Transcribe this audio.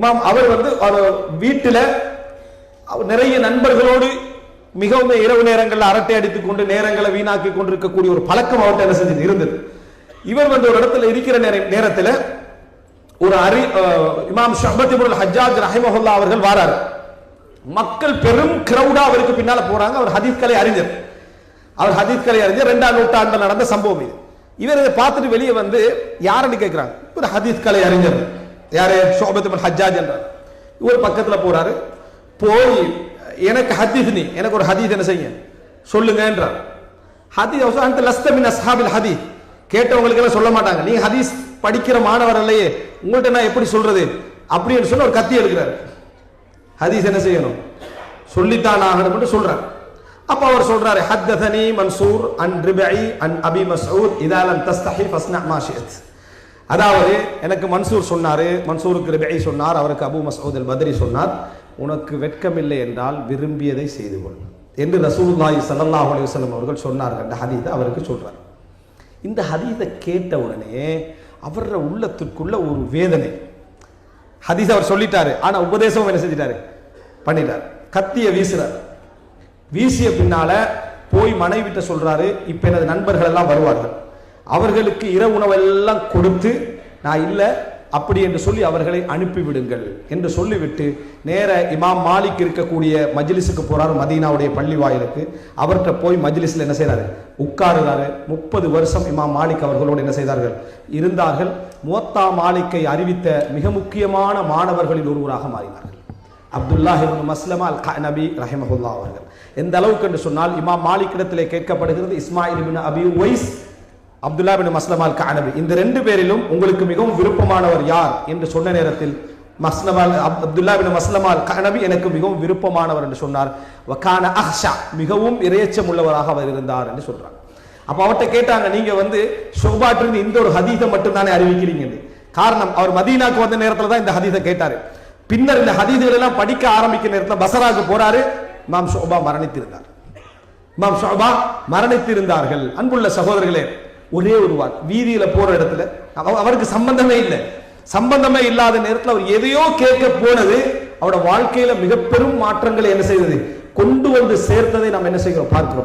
இமாம் அவர் வந்து அவர் நிறைய நண்பர்களோடு மிகவும் இரவு நேரங்களில் அரட்டை அடித்துக் கொண்டு நேரங்களை வீணாக்கி கொண்டிருக்கக்கூடிய ஒரு பழக்கம் அவர்கிட்ட என்ன செஞ்சது இருந்தது. இவர் வந்து ஒரு இடத்துல இருக்கிற நேர- நேரத்தில் ஒரு அறி அஹ், இமாம் ஷபத்திபுல் ஹஜாஜ் ரஹிமஹுல்லா அவர்கள் வாராரு. மக்கள் பெரும் கிரௌடா அவருக்கு பின்னால போறாங்க. அவர் ஹதீஸ் கலை அறிஞர். அவர் ஹதீஸ் கலை அறிஞர். ரெண்டாம் நூற்றாண்டு நடந்த சம்பவம் இது. இவர் இதை பார்த்துட்டு வெளியே வந்து யாருன்னு கேட்கிறாங்க? ஒரு ஹதீஸ் கலை அறிஞர். யாரு? ஷோபத் ஹஜ்ஜாஜ் என்றார். இவர் பக்கத்துல போறாரு. போய் எனக்கு ஹதீஸ் நீ எனக்கு ஒரு ஹதீஸ் என்ன செய்ய சொல்லுங்க என்றார். ஹதீஸ் அந்த லஸ்தமின் அஸ்ஹாபில் ஹதீஸ். கேட்டவங்களுக்கு எல்லாம் சொல்ல மாட்டாங்க. நீங்க ஹதீஸ் படிக்கிற மாணவர் இல்லையே உங்கள்ட்ட நான் எப்படி சொல்றது? அப்படின்னு சொல்லி ஒரு கத்தி எடுக்கிறாரு ஹதீஸ் என்ன செய்யணும்? சொல்லித்தான் ஆகணும்னு சொல்றார். அப்ப அவர் சொல்றாரு ஹத்ததனி மன்சூர் அன் ரிபை அன் அபி மசூத் இதாலம் தஸ்தஹி ஃபஸ்னா மாஷியத் அதாவது எனக்கு மன்சூர் சொன்னார் மன்சூருக்கு ரிபை சொன்னார் அவருக்கு அபு மசூத் அல் பத்ரி சொன்னார். உனக்கு வெட்கமில்லை என்றால் விரும்பியதை செய்து கொள் என்று ரசூல்லாய் சல்லாஹ் அலைஹி அவர்கள் சொன்னார்கள். அந்த ஹதீஸை அவருக்கு சொல்கிறார் இந்த ஹதீதை கேட்ட உடனே அவர உள்ளத்துக்குள்ள ஒரு வேதனை. ஹதீஸ் அவர் சொல்லிட்டாரு. ஆனால் உபதேசம் என்ன செஞ்சிட்டாரு? பண்ணிட்டார். கத்திய வீசுறார். வீசிய பின்னால போய் மனைவிட்ட சொல்றாரு. இப்ப எனது நண்பர்கள் எல்லாம் வருவார்கள். அவர்களுக்கு இரவு உணவெல்லாம் கொடுத்து நான் இல்லை அப்படி என்று சொல்லி அவர்களை அனுப்பிவிடுங்கள் என்று சொல்லிவிட்டு நேர இமாம் மாலிக் இருக்கக்கூடிய மஜ்லிஸுக்கு போகிறார் மதீனாவுடைய பள்ளி வாயிலுக்கு. அவர்கிட்ட போய் மஜ்லிஸில் என்ன செய்கிறாரு உட்காருறாரு. முப்பது வருஷம் இமாம் மாலிக் அவர்களோடு என்ன செய்தார்கள்? இருந்தார்கள். முவத்தா மாலிக்கை அறிவித்த மிக முக்கியமான மாணவர்களில் ஒருவராக மாறினார்கள். அப்துல்லா இப்னு மஸ்லமா அல் நபி ரஹிமஹுல்லா அவர்கள். எந்த அளவுக்கு என்று சொன்னால் இமாம் மாலிக் இடத்திலே கேட்கப்படுகிறது Ismail Abi Uwais Abdullah bin மஸ்லமால் கானபி இந்த ரெண்டு பேரிலும் உங்களுக்கு மிகவும் விருப்பமானவர் யார் என்று சொன்ன நேரத்தில் மஸ்லமால் அப்துல்லா பின் மஸ்லமால் எனக்கு மிகவும் விருப்பமானவர் என்று சொன்னார். கான அஹ்ஷா மிகவும் இறையச்சம் உள்ளவராக அவர் இருந்தார் என்று சொல்றார். அப்ப அவர்கிட்ட கேட்டாங்க நீங்க வந்து ஷோபாட்டிருந்து இந்த ஒரு ஹதீதை மட்டும் தானே அறிவிக்கிறீங்க காரணம் அவர் மதீனாக்கு வந்த நேரத்துல தான் இந்த ஹதீதை கேட்டாரு. பின்னர் இந்த ஹதீதுகள் எல்லாம் படிக்க ஆரம்பிக்கிற நேரத்தில் பசராக்கு போறாரு. மாம் ஷோபா மரணித்திருந்தார். மாம் ஷோபா மரணித்திருந்தார்கள். அன்புள்ள சகோதரர்களே ஒரே ஒரு வாக்கு. வீதியில போற இடத்துல அவ- அவருக்கு சம்பந்தமே இல்லை. சம்பந்தமே இல்லாத நேரத்தில் அவர் எதையோ கேட்க போனது அவரோட வாழ்க்கையில மிக பெரும் மாற்றங்களை என்ன செய்தது? கொண்டு வந்து சேர்த்ததை நாம் என்ன செய்கிறோம்? பார்க்கிறோம்.